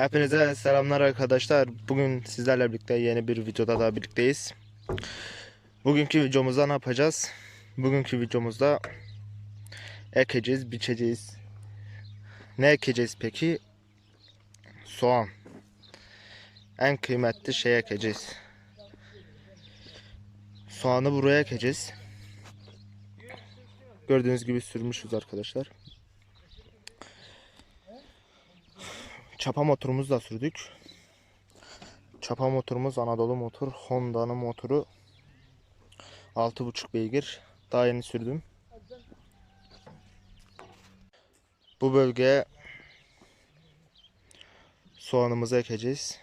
Hepinize selamlar arkadaşlar. Bugün sizlerle birlikte yeni bir videoda daha birlikteyiz. Bugünkü videomuzda ne yapacağız? Bugünkü videomuzda ekeceğiz, biçeceğiz. Ne ekeceğiz peki? Soğan. En kıymetli şey ekeceğiz. Soğanı buraya ekeceğiz. Gördüğünüz gibi sürmüşüz arkadaşlar. Çapa motorumuzu da sürdük. Çapa motorumuz Anadolu motor. Honda'nın motoru. 6.5 beygir. Daha yeni sürdüm. Bu bölgeye soğanımızı ekeceğiz.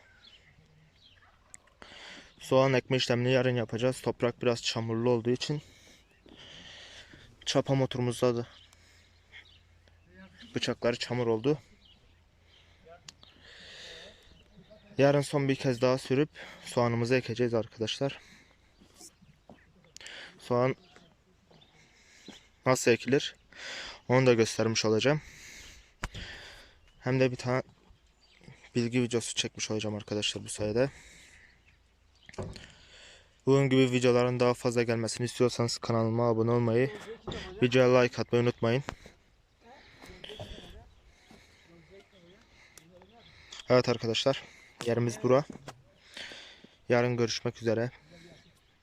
Soğan ekme işlemini yarın yapacağız. Toprak biraz çamurlu olduğu için çapa motorumuzda da bıçakları çamur oldu. Yarın son bir kez daha sürüp soğanımızı ekeceğiz arkadaşlar. Soğan nasıl ekilir onu da göstermiş olacağım. Hem de bir tane bilgi videosu çekmiş olacağım arkadaşlar bu sayede. Bunun gibi videoların daha fazla gelmesini istiyorsanız kanalıma abone olmayı, videoya like atmayı unutmayın. Evet arkadaşlar. Yerimiz bura. Yarın görüşmek üzere.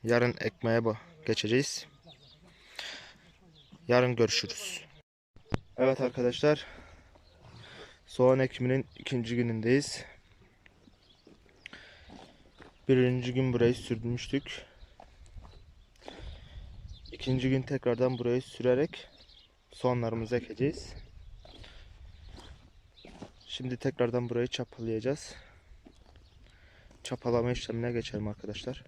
Yarın ekmeğe ba- geçeceğiz. Yarın görüşürüz. Evet arkadaşlar. Soğan ekiminin ikinci günündeyiz. Birinci gün burayı sürdürmüştük. İkinci gün tekrardan burayı sürerek soğanlarımızı ekeceğiz. Şimdi tekrardan burayı çapalayacağız çapalama işlemine geçelim arkadaşlar.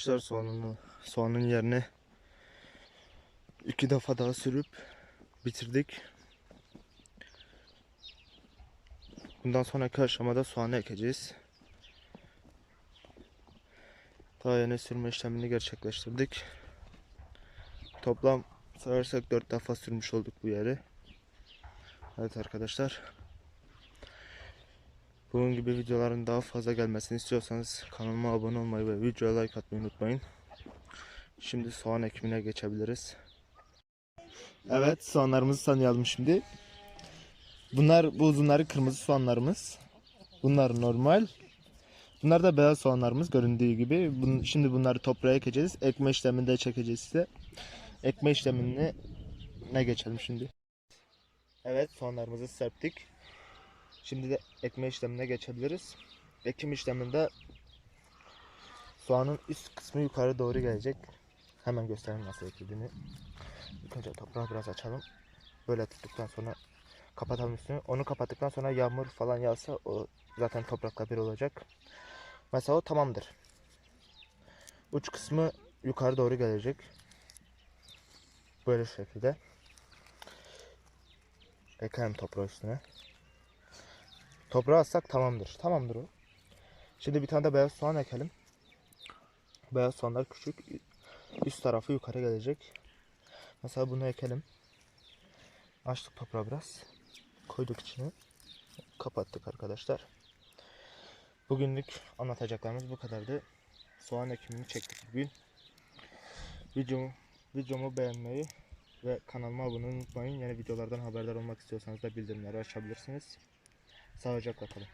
Arkadaşlar soğanını, soğanın yerine iki defa daha sürüp bitirdik. Bundan sonraki aşamada soğanı ekeceğiz. Daha yeni sürme işlemini gerçekleştirdik. Toplam sayarsak 4 defa sürmüş olduk bu yeri. Evet arkadaşlar. Bunun gibi videoların daha fazla gelmesini istiyorsanız kanalıma abone olmayı ve videoya like atmayı unutmayın. Şimdi soğan ekimine geçebiliriz. Evet soğanlarımızı tanıyalım şimdi. Bunlar bu uzunları kırmızı soğanlarımız. Bunlar normal. Bunlar da beyaz soğanlarımız göründüğü gibi. Bun- şimdi bunları toprağa ekeceğiz. Ekme işleminde çekeceğiz size. Ekme işlemini ne geçelim şimdi. Evet soğanlarımızı serptik. Şimdi de ekme işlemine geçebiliriz. Ekim işleminde soğanın üst kısmı yukarı doğru gelecek. Hemen göstereyim nasıl ekildiğini. İlk önce toprağı biraz açalım. Böyle tuttuktan sonra kapatalım üstünü. Onu kapattıktan sonra yağmur falan yağsa o zaten toprakla bir olacak. Mesela o tamamdır. Uç kısmı yukarı doğru gelecek. Böyle şekilde. Ekelim toprağı üstüne. Toprağı atsak tamamdır. Tamamdır o. Şimdi bir tane de beyaz soğan ekelim. Beyaz soğanlar küçük. Üst tarafı yukarı gelecek. Mesela bunu ekelim. Açtık toprağı biraz. Koyduk içine. Kapattık arkadaşlar. Bugünlük anlatacaklarımız bu kadardı. Soğan ekimini çektik bugün. Videomu, videomu beğenmeyi ve kanalıma abone olmayı unutmayın. Yeni videolardan haberdar olmak istiyorsanız da bildirimleri açabilirsiniz. Sağlıcakla kalın.